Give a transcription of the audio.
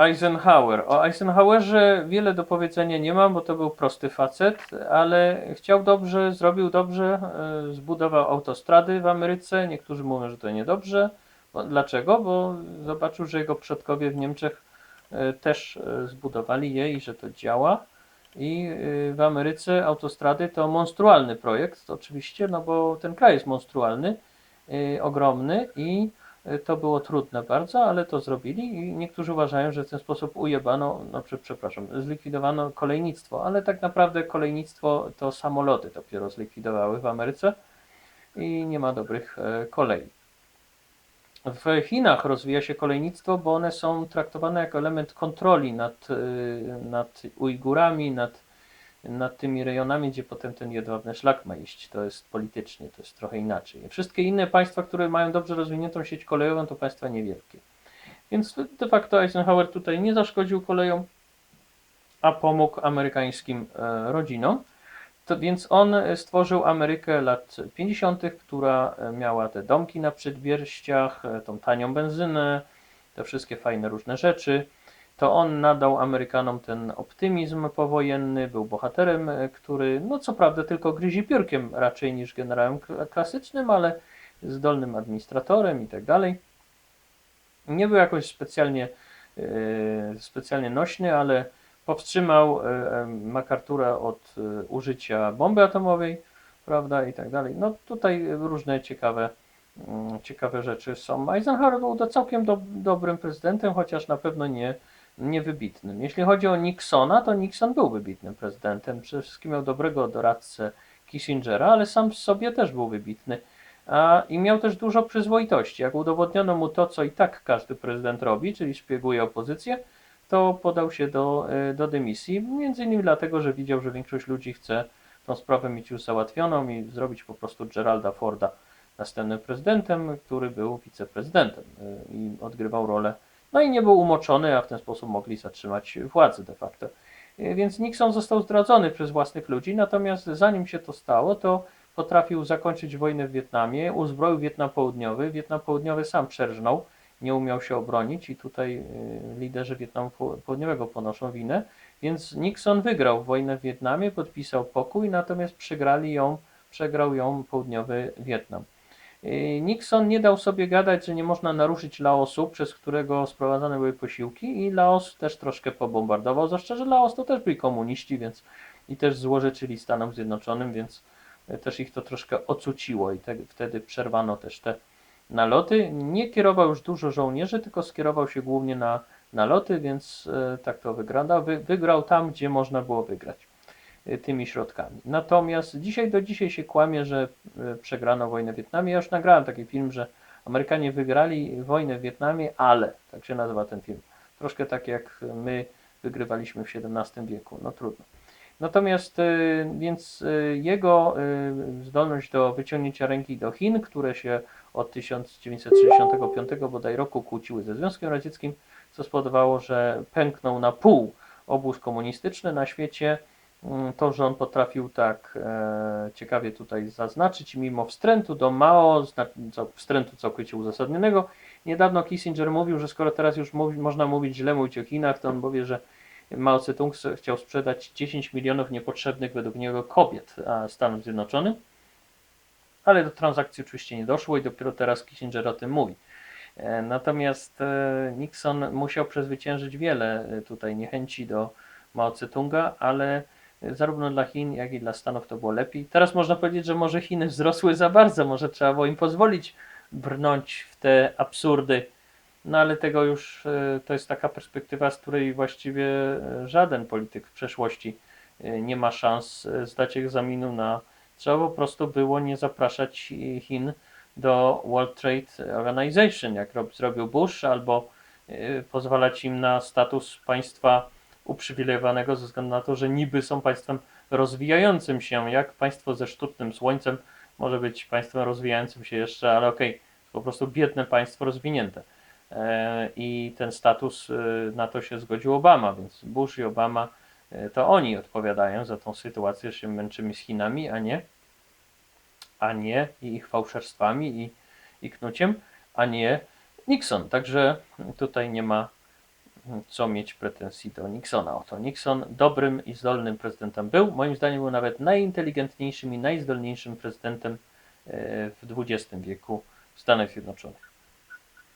Eisenhower. O Eisenhowerze wiele do powiedzenia nie mam, bo to był prosty facet, ale chciał dobrze, zrobił dobrze, e, zbudował autostrady w Ameryce. Niektórzy mówią, że to niedobrze. Dlaczego? Bo zobaczył, że jego przodkowie w Niemczech e, też e, zbudowali je i że to działa. I w Ameryce autostrady to monstrualny projekt, oczywiście, no bo ten kraj jest monstrualny, ogromny i to było trudne bardzo, ale to zrobili i niektórzy uważają, że w ten sposób ujebano, no prze- przepraszam, zlikwidowano kolejnictwo, ale tak naprawdę kolejnictwo to samoloty dopiero zlikwidowały w Ameryce i nie ma dobrych e, kolei. W Chinach rozwija się kolejnictwo, bo one są traktowane jako element kontroli nad, y, nad Ujgurami, nad, nad tymi rejonami, gdzie potem ten jedwabny szlak ma iść. To jest politycznie, to jest trochę inaczej. Wszystkie inne państwa, które mają dobrze rozwiniętą sieć kolejową, to państwa niewielkie. Więc de facto Eisenhower tutaj nie zaszkodził kolejom, a pomógł amerykańskim e, rodzinom. To, więc on e, stworzył Amerykę lat 50., która e, miała te domki na przedwierściach, e, tą tanią benzynę, te wszystkie fajne różne rzeczy. To on nadał Amerykanom ten optymizm powojenny, był bohaterem, e, który, no co prawda, tylko gryzi piórkiem raczej niż generałem kla- klasycznym, ale zdolnym administratorem i tak dalej. Nie był jakoś specjalnie, e, specjalnie nośny, ale powstrzymał e, MacArthur'a od użycia bomby atomowej, prawda, i tak dalej. No tutaj różne ciekawe, mm, ciekawe rzeczy są. Eisenhower był do całkiem do, dobrym prezydentem, chociaż na pewno nie, nie wybitnym. Jeśli chodzi o Nixona, to Nixon był wybitnym prezydentem. Przede wszystkim miał dobrego doradcę Kissingera, ale sam w sobie też był wybitny. A, I miał też dużo przyzwoitości. Jak udowodniono mu to, co i tak każdy prezydent robi, czyli szpieguje opozycję, to podał się do, e, do dymisji. Między innymi dlatego, że widział, że większość ludzi chce tą sprawę mieć już załatwioną i zrobić po prostu Geralda Forda następnym prezydentem, który był wiceprezydentem e, i odgrywał rolę. No i nie był umoczony, a w ten sposób mogli zatrzymać władzę de facto. E, Więc Nixon został zdradzony przez własnych ludzi, natomiast zanim się to stało, to potrafił zakończyć wojnę w Wietnamie, uzbroił Wietnam Południowy. Wietnam Południowy sam przerżnął, nie umiał się obronić i tutaj y, liderzy Wietnamu Po- Południowego ponoszą winę. Więc Nixon wygrał wojnę w Wietnamie, podpisał pokój, natomiast przegrali ją, przegrał ją Południowy Wietnam. Y, Nixon nie dał sobie gadać, że nie można naruszyć Laosu, przez którego sprowadzane były posiłki i Laos też troszkę pobombardował, zwłaszcza, że Laos to też byli komuniści, więc i też złożyczyli Stanom Zjednoczonym, więc y, też ich to troszkę ocuciło i te, wtedy przerwano też te naloty. Nie kierował już dużo żołnierzy, tylko skierował się głównie na naloty, więc e, tak to wygląda. Wy, wygrał tam, gdzie można było wygrać e, tymi środkami. Natomiast dzisiaj do dzisiaj się kłamie, że e, przegrano wojnę w Wietnamie. Ja już nagrałem taki film, że Amerykanie wygrali wojnę w Wietnamie, ale tak się nazywa ten film. Troszkę tak jak my wygrywaliśmy w XVII wieku. No trudno. Natomiast e, więc e, jego zdolność do wyciągnięcia ręki do Chin, które się od 1965 bodaj roku kłóciły ze Związkiem Radzieckim, co spowodowało, że pęknął na pół obóz komunistyczny na świecie. Mm, To, że on potrafił tak e, ciekawie tutaj zaznaczyć, mimo wstrętu do Mao, wstrętu całkowicie uzasadnionego, niedawno Kissinger mówił, że skoro teraz już mówi, można mówić źle mówić o Chinach, to on powie, że Mao Tse-tung chciał sprzedać 10 milionów niepotrzebnych według niego kobiet Stanom Zjednoczonym ale do transakcji oczywiście nie doszło i dopiero teraz Kissinger o tym mówi. E, Natomiast e, Nixon musiał przezwyciężyć wiele tutaj niechęci do Mao Tse-tunga, ale zarówno dla Chin, jak i dla Stanów to było lepiej. Teraz można powiedzieć, że może Chiny wzrosły za bardzo, może trzeba było im pozwolić brnąć w te absurdy. No ale tego już e, to jest taka perspektywa, z której właściwie e, żaden polityk w przeszłości e, nie ma szans zdać egzaminu na Trzeba po prostu było nie zapraszać Chin do World Trade Organization, jak rob, zrobił Bush, albo pozwalać im na status państwa uprzywilejowanego ze względu na to, że niby są państwem rozwijającym się, jak państwo ze sztucznym słońcem może być państwem rozwijającym się jeszcze, ale okej, po prostu biedne państwo rozwinięte. E, I ten status y, na to się zgodził Obama, więc Bush i Obama e, to oni odpowiadają za tą sytuację, że się męczymy z Chinami, a nie, a nie i ich fałszerstwami i, i knuciem, a nie Nixon. Także tutaj nie ma, co mieć pretensji do Nixona. Oto Nixon dobrym i zdolnym prezydentem był. Moim zdaniem był nawet najinteligentniejszym i najzdolniejszym prezydentem e, w XX wieku Stanów Zjednoczonych.